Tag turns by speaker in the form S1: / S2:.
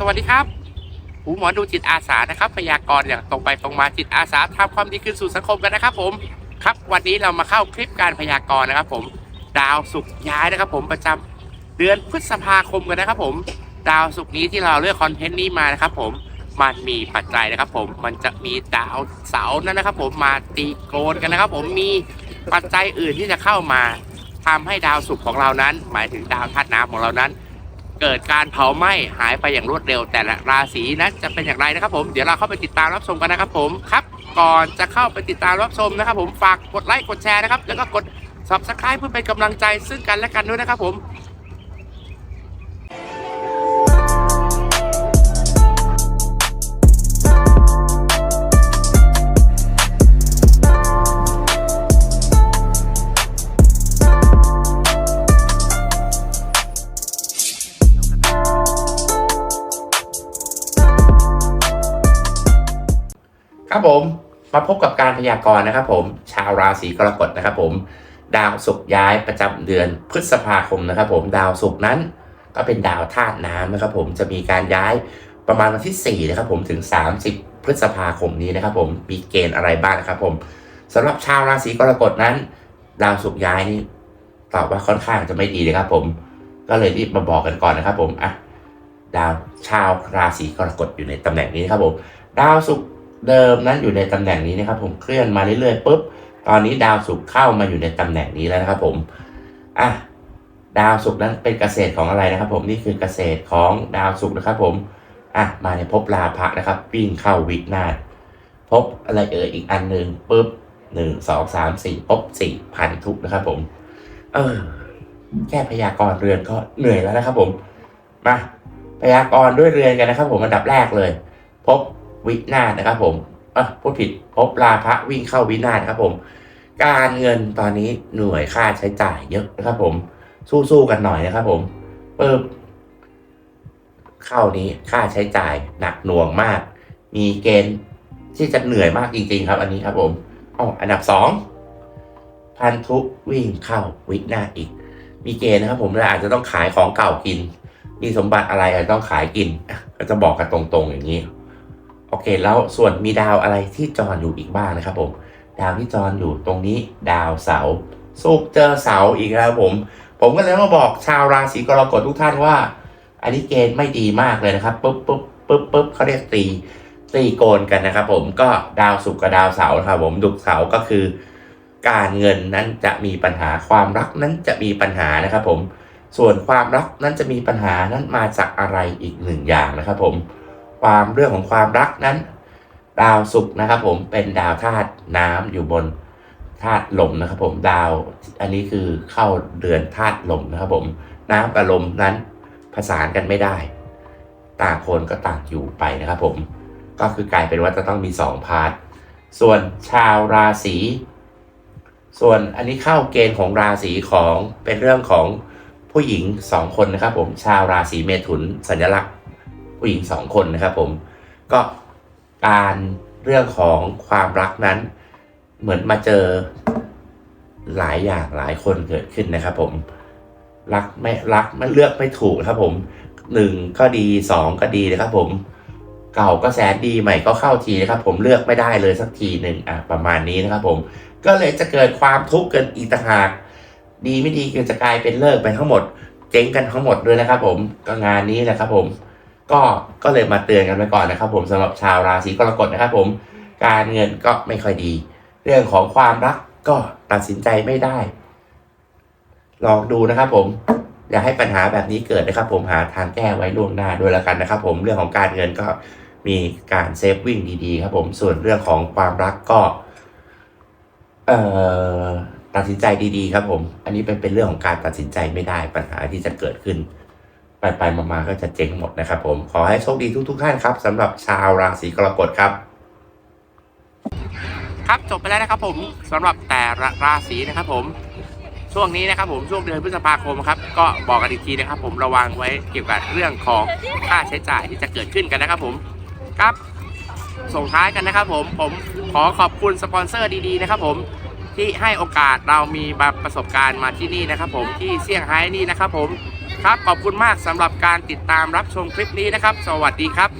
S1: สวัสดีครับหูหมอดูจิตอาสานะครับพยากรณ์อย่างตรงไปตรงมาจิตอาสาทำความดีคืนสู่สังคมกันนะครับผมครับวันนี้เรามาเข้าคลิปการพยากรณ์นะครับ ผมดาวศุกร์ย้ายนะครับ ผมประจำเดือนพฤษภาคมกันนะครับ ผมดาวศุกร์นี้ที่เราเลือกคอนเทนต์นี้มานะครับ ผมมันมีปัจจัยนะครับ ผมมันจะมีดาวเสาร์นั้นนะครับ ผมมาตีโกนกันนะครับ ผมมีปัจจัยอื่นที่จะเข้ามาทำให้ดาวศุกร์ของเรานั้น หมายถึงดาวธาตุน้ำของเรานั้น เกิดการเผาไหม้หายไปอย่างรวดเร็ว แต่ละราศีนั้นจะเป็นอย่างไรนะครับผมเดี๋ยวเราเข้าไปติดตามรับชมกันนะครับผมครับก่อนจะเข้าไปติดตามรับชมนะครับผมฝากกดไลค์กดแชร์นะครับแล้วก็กด subscribe เพื่อเป็นกำลังใจซึ่งกันและกันด้วยนะครับผม ครับผมมาพบกับการพยากรณ์นะครับผมชาวราศีกรกฎนะครับผมดาวศุกร์ย้ายประจำเดือนพฤษภาคมนะครับผมดาวศุกร์นั้นก็เป็นดาวธาตุน้ำนะครับผมจะมีการย้ายประมาณวันที่4นะครับผมถึง 30 พฤษภาคมนี้นะครับผมมีเกณฑ์อะไรบ้างนะครับผมสำหรับชาวราศีกรกฎนั้น ดาวศุกร์ย้ายนี่ตอบว่าค่อนข้างจะไม่ดีเลยครับผมก็เลยรีบมาบอกกันก่อนนะครับผมอะดาวชาวราศีกรกฎอยู่ในตำแหน่งนี้นครับผมดาวศุกร์ เดิมนั้นอยู่ในตำแหน่งนี้นะครับผมเคลื่อนมาเรื่อยๆปุ๊บตอนนี้ดาวศุกร์เข้ามาอยู่ในตำแหน่งนี้แล้วนะครับผมอะดาวศุกร์นั้นเป็นเกษตรของอะไรนะครับ ผมนี่คือเกษตรของดาวศุกร์นะครับ ผมอะมาในภพลาภะนะครับ วิ่งเข้าวิกนาศภพอะไรเอ่ยอีกอันหนึ่งปุ๊บหนึ่งสองสามสี่ภพสี่พันทุกนะครับ ผม เออแค่พยากรณ์เรือนก็เหนื่อยแล้วนะครับ ผมมาพยากรณ์ด้วยเรือนกันนะครับ ผมอันดับแรกเลย พบ วินาศนะครับผมอะพูดผิดพบลาภะวิ่งเข้าวินาศครับผม การเงินตอนนี้หน่วยค่าใช้จ่ายเยอะนะครับผม สู้ๆกันหน่อยนะครับผมเปิบเข้านี้ค่าใช้จ่ายหนักหน่วงมาก มีเกณฑ์ที่จะเหนื่อยมากจริง ๆ ครับ อันนี้ครับผมอ๋ออันดับสองพันธุวิ่งเข้าวินาอีก มีเกณฑ์นะครับ ผมเราอาจจะต้องขายของเก่ากิน มีสมบัติอะไรอาจจะต้องขายกินก็จะบอกกันตรงๆอย่างนี้ โอเค แล้วส่วนมีดาวอะไรที่จรอยู่อีกบ้างนะครับผมดาวที่จรอยู่ตรงนี้ดาวเสาสุกเจอเสาอีกแล้วผม ผมก็เลยมาบอกชาวราศีกรกฎทุกท่านว่า อันนี้เกณฑ์ไม่ดีมากเลยนะครับปุ๊บปุ๊บปุ๊บปุ๊บเขาเรียกตีตีโกนกันนะครับผมก็ดาวศุกกับดาวเสาครับผมดุกเสาก็คือ การเงินนั้นจะมีปัญหาความรักนั้นจะมีปัญหานะครับผม ส่วนความรักนั้นจะมีปัญหานั้นมาจากอะไรอีกหนึ่งอย่างนะครับผม ความเรื่องของความรักนั้น ดาวศุกร์นะครับ ผมเป็นดาวธาตุน้ำอยู่บนธาตุลมนะครับ ผมดาว อันนี้คือเข้าเดือนธาตุลมนะครับ ผมน้ำกับลมนั้นผสานกันไม่ได้ ต่างคนก็ต่างอยู่ไปนะครับ ผมก็คือกลายเป็นว่าจะต้องมีสองพาร์ทส่วนชาวราศีส่วนอันนี้เข้าเกณฑ์ของราศีของเป็นเรื่องของผู้หญิงสองคนนะครับ ผมชาวราศีเมถุนสัญลักษณ์ ผู้หญิงสองคนนะครับผมก็การเรื่องของความรักนั้น เหมือนมาเจอหลายอย่างหลายคนเกิดขึ้นนะครับผมรักไม่รักไม่เลือกไม่ถูกครับผมหนึ่งก็ดีสองก็ดีนะครับผมเก่าก็แสนดีใหม่ก็เข้าทีนะครับ ผมเลือกไม่ได้เลยสักทีหนึ่งอะประมาณนี้นะครับผมก็เลยจะเกิดความทุกข์กันอีกต่างหากดีไม่ดีก็จะกลายเป็นเลิกไปทั้งหมด เจ๊งกันทั้งหมดด้วยนะครับผมก็งานนี้แหละครับผม ก็ก็เลยมาเตือนกันไว้ก่อนนะครับ ผมสำหรับชาวราศีกรกฎนะครับ ผมการเงินก็ไม่ค่อยดี เรื่องของความรักก็ตัดสินใจไม่ได้ ลองดูนะครับ ผมอย่าให้ปัญหาแบบนี้เกิดนะครับ ผมหาทางแก้ไว้ล่วงหน้าด้วยแล้วกันนะครับ ผมเรื่องของการเงินก็มีการเซฟวิ่งดีๆ ครับ ผมส่วนเรื่องของความรักก็เอ่อตัดสินใจดีๆ ครับ ผม อันนี้เป็นเป็นเรื่องของการตัดสินใจไม่ได้ปัญหาที่จะเกิดขึ้น ไปไปๆมาๆก็จะเจ๊งหมดนะครับผมขอให้โชคดีทุกๆท่านครับสำหรับชาวราศีกรกฎครับ ครับจบไปแล้วนะครับผมสำหรับแต่ละราศีนะครับผมช่วงนี้นะครับผมช่วงเดือนพฤษภาคมครับก็บอกกันอีกทีนะครับ ผมระวังไว้เกี่ยวกับเรื่องของค่าใช้จ่ายที่จะเกิดขึ้นกันนะครับผมครับส่งท้ายกันนะครับผมผมขอขอบคุณสปอนเซอร์ดีๆนะครับผมที่ให้โอกาสเรามีประสบการณ์มาที่นี่นะครับผมที่เซี่ยงไฮ้นี่นะครับผม ครับขอบคุณมากสำหรับการติดตามรับชมคลิปนี้นะครับ สวัสดีครับ